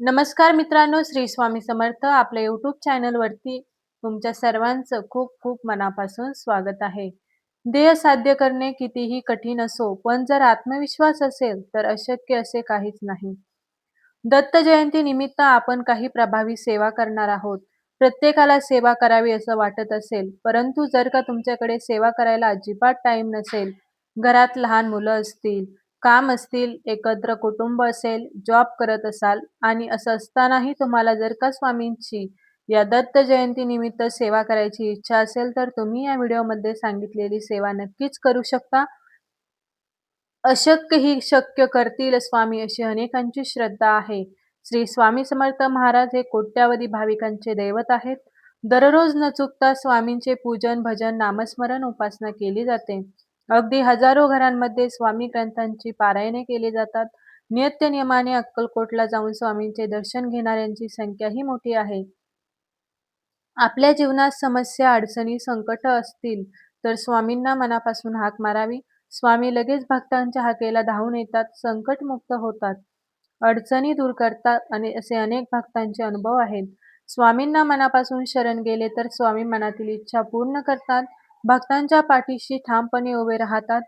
नमस्कार मित्रांनो श्री स्वामी समर्थ आपल्या युट्यूब चॅनलवरती तुमच्या सर्वांचं खूप खूप मनापासून स्वागत आहे. ध्येय साध्य करणे कितीही कठीण असो पण जर आत्मविश्वास असेल तर अशक्य असे काहीच नाही. दत्त जयंती निमित्त आपण काही प्रभावी सेवा करणार आहोत. प्रत्येकाला सेवा करावी असं वाटत असेल परंतु जर का तुमच्याकडे सेवा करायला अजिबात टाइम नसेल घरात लहान मुलं असतील काम असतील एकत्र कुटुंब असेल जॉब करत असाल आणि असं असतानाही तुम्हाला जर का स्वामींची या दत्त जयंती निमित्त सेवा करायची इच्छा असेल तर तुम्ही या व्हिडिओमध्ये सांगितलेली सेवा नक्कीच करू शकता. अशक्य ही शक्य करतील स्वामी अशी अनेकांची श्रद्धा आहे. श्री स्वामी समर्थ महाराज हे कोट्यावधी भाविकांचे दैवत आहेत. दररोज न चुकता स्वामींचे पूजन भजन नामस्मरण उपासना केली जाते. अगदी हजारो घरांमध्ये स्वामी ग्रंथांची पारायणे केली जातात. नित्य नियमाने अक्कलकोटला जाऊन स्वामींचे दर्शन घेणाऱ्यांची संख्याही मोठी आहे. आपल्या जीवनात समस्या अडचणी संकट असतील तर स्वामींना मनापासून हाक मारावी. स्वामी लगेच भक्तांच्या हाकेला धावून येतात संकट मुक्त होतात. अडचणी दूर करतात आणि असे अनेक भक्तांचे अनुभव आहेत. स्वामींना मनापासून शरण गेले तर स्वामी मनातील इच्छा पूर्ण करतात. भक्तांच्या पाठीशी ठामपणे उभे राहतात.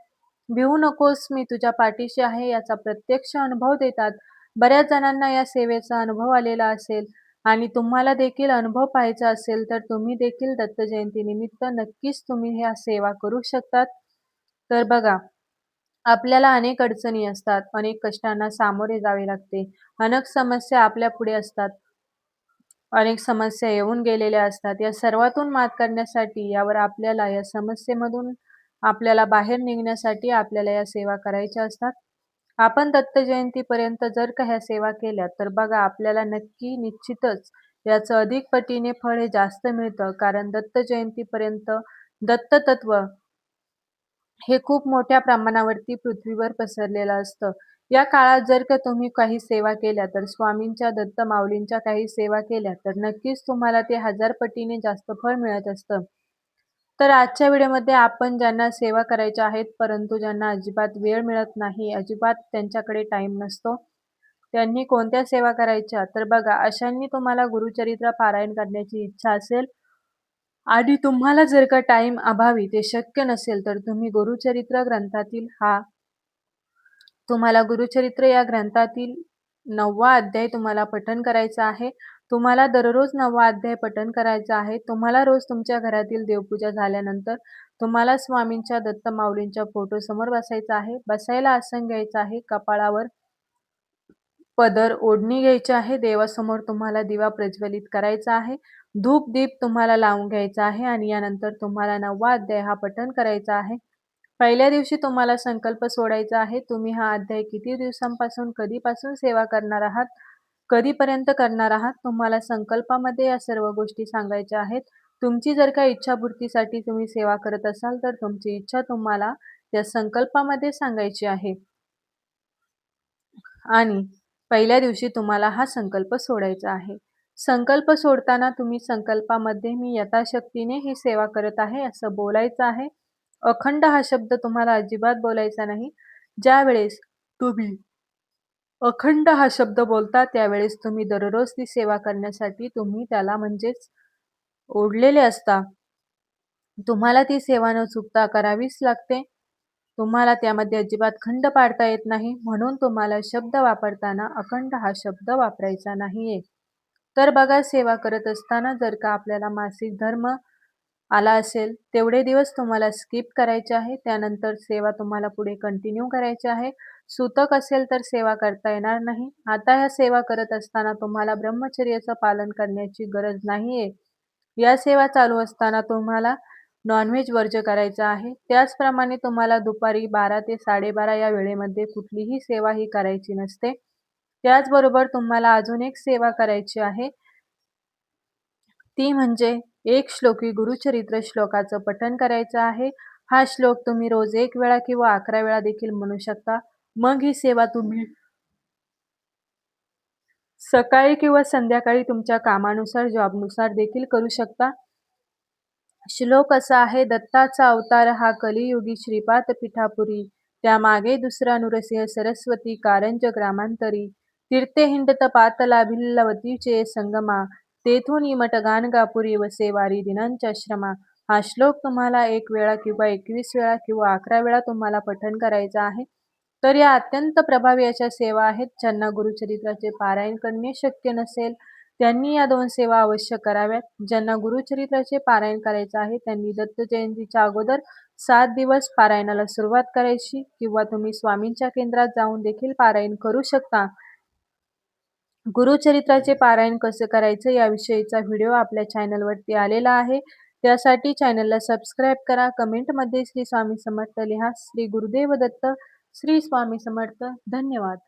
भिवू नकोस मी तुझ्या पाठीशी आहे याचा प्रत्यक्ष अनुभव देतात. बऱ्याच जणांना या सेवेचा अनुभव आलेला असेल आणि तुम्हाला देखील अनुभव पाहायचा असेल तर तुम्ही देखील दत्त जयंती निमित्त नक्कीच तुम्ही ह्या सेवा करू शकतात. तर बघा आपल्याला अनेक अडचणी असतात अनेक कष्टांना सामोरे जावे लागते. अनेक समस्या आपल्या पुढे असतात. अनेक समस्या येऊन गेलेल्या असतात. या सर्वातून मात करण्यासाठी यावर आपल्याला या समस्येमधून आपल्याला बाहेर निघण्यासाठी आपल्याला या सेवा करायच्या असतात. आपण दत्त जयंतीपर्यंत जर का ह्या सेवा केल्या तर बघा आपल्याला नक्की निश्चितच याचं अधिक पटीने फळ हे जास्त मिळतं. कारण दत्त जयंतीपर्यंत दत्त तत्व हे खूप मोठ्या प्रमाणावरती पृथ्वीवर पसरलेलं असतं. या काळात जर का तुम्ही काही सेवा केल्या तर स्वामींच्या दत्त माऊलींच्या काही सेवा केल्या तर नक्कीच तुम्हाला ते हजार पटीने जास्त फळ मिळत असतं. तर आजच्या व्हिडिओमध्ये आपण ज्यांना सेवा करायच्या आहेत परंतु ज्यांना अजिबात वेळ मिळत नाही अजिबात त्यांच्याकडे टाइम नसतो त्यांनी कोणत्या सेवा करायच्या? तर बघा अशांनी तुम्हाला गुरुचरित्र पारायण करण्याची इच्छा असेल आणि तुम्हाला जर का टाइम अभावी ते शक्य नसेल तर तुम्ही गुरुचरित्र ग्रंथातील हा तुम्हाला गुरुचरित्र या ग्रंथातील नववा अध्याय तुम्हाला पठन करायचा आहे. तुम्हाला दररोज नववा अध्याय पठन करायचा आहे. तुम्हाला रोज तुमच्या घरातील देवपूजा झाल्यानंतर तुम्हाला स्वामींच्या दत्त माऊलींच्या फोटो समोर बसायचा आहे. बसायला आसन घ्यायचं आहे. कपाळावर पदर ओढणी घ्यायची आहे. देवासमोर तुम्हाला दिवा प्रज्वलित करायचा आहे. धूप दीप तुम्हाला लावून घ्यायचा आहे आणि यानंतर तुम्हाला नववा अध्याय हा पठन करायचा आहे. पहिल्या दिवशी तुम्हाला संकल्प सोडायचा आहे. तुम्ही हा अध्याय किती दिवसांपासून कधीपासून सेवा करणार आहात कधीपर्यंत करणार आहात तुम्हाला संकल्पामध्ये या सर्व गोष्टी सांगायच्या आहेत. तुमची जर का इच्छापूर्तीसाठी तुम्ही सेवा करत असाल तर तुमची इच्छा तुम्हाला त्या संकल्पामध्ये सांगायची आहे. आणि पहिल्या दिवशी तुम्हाला हा संकल्प सोडायचा आहे. संकल्प सोडताना तुम्ही संकल्पामध्ये मी यथाशक्तीने ही सेवा करत आहे असं बोलायचं आहे. अखंड हा शब्द तुम्हाला अजिबात बोलायचा नाही. ज्यावेळेस तुम्ही अखंड हा शब्द बोलता त्यावेळेस तुम्ही दररोज ती सेवा करण्यासाठी तुम्ही त्याला म्हणजेच ओढलेले असता. तुम्हाला ती सेवा न चुकता करावीच लागते. तुम्हाला त्यामध्ये अजिबात खंड पाडता येत नाही. म्हणून तुम्हाला शब्द वापरताना अखंड हा शब्द वापरायचा नाहीये. तर बघा सेवा करत असताना जर का आपल्याला मासिक धर्म आला असेल तेवढे दिवस तुम्हाला स्किप करायचे आहे त्यानंतर सेवा तुम्हाला पुढे कंटिन्यू करायची आहे. सूतक असेल तर सेवा करता येणार नाही. आता ह्या सेवा करत असताना तुम्हाला ब्रह्मचर्याचं पालन करण्याची गरज नाहीये. या सेवा चालू असताना तुम्हाला नॉनव्हेज वर्ज करायचं आहे. त्याचप्रमाणे तुम्हाला दुपारी बारा ते साडेबारा या वेळेमध्ये कुठलीही सेवा ही करायची नसते. त्याचबरोबर तुम्हाला अजून एक सेवा करायची आहे. ती म्हणजे एक श्लोकी गुरुचरित्र श्लोकाचं पठन करायचं आहे. हा श्लोक तुम्ही रोज एक वेळा किंवा अकरा वेळा देखील म्हणू शकता. मग ही सेवा तुम्ही सकाळी किंवा संध्याकाळी तुमच्या कामानुसार जॉबनुसार देखील करू शकता. श्लोक असा आहे दत्ताचा अवतार हा कलियुगी श्रीपाद पिठापुरी. त्यामागे दुसरा नुरसिंह सरस्वती कारंज ग्रामांतरी. तीर्थे हिंड तपातला भिल्लवतीचे संगमा. तेथून मठ गाणगापुरी वसे वारी दिनांच्या श्रमा हा श्लोक तुम्हाला एक वेळा किंवा एकवीस वेळा किंवा अकरा वेळा तुम्हाला पठण करायचा आहे. तर या अत्यंत प्रभावी अशा सेवा आहेत ज्यांना गुरुचरित्राचे पारायण करणे शक्य नसेल त्यांनी या दोन सेवा अवश्य कराव्यात. ज्यांना गुरुचरित्राचे पारायण करायचं आहे त्यांनी दत्त जयंतीच्या अगोदर सात दिवस पारायणाला सुरुवात करायची किंवा तुम्ही स्वामींच्या केंद्रात जाऊन देखील पारायण करू शकता. गुरुचरित्राचे पारायण कसं करायचं याविषयीचा व्हिडिओ आपल्या चॅनलवरती आलेला आहे. त्यासाठी चॅनलला सबस्क्राईब करा. कमेंटमध्ये श्री स्वामी समर्थ लिहा. श्री गुरुदेव दत्त. श्री स्वामी समर्थ. धन्यवाद.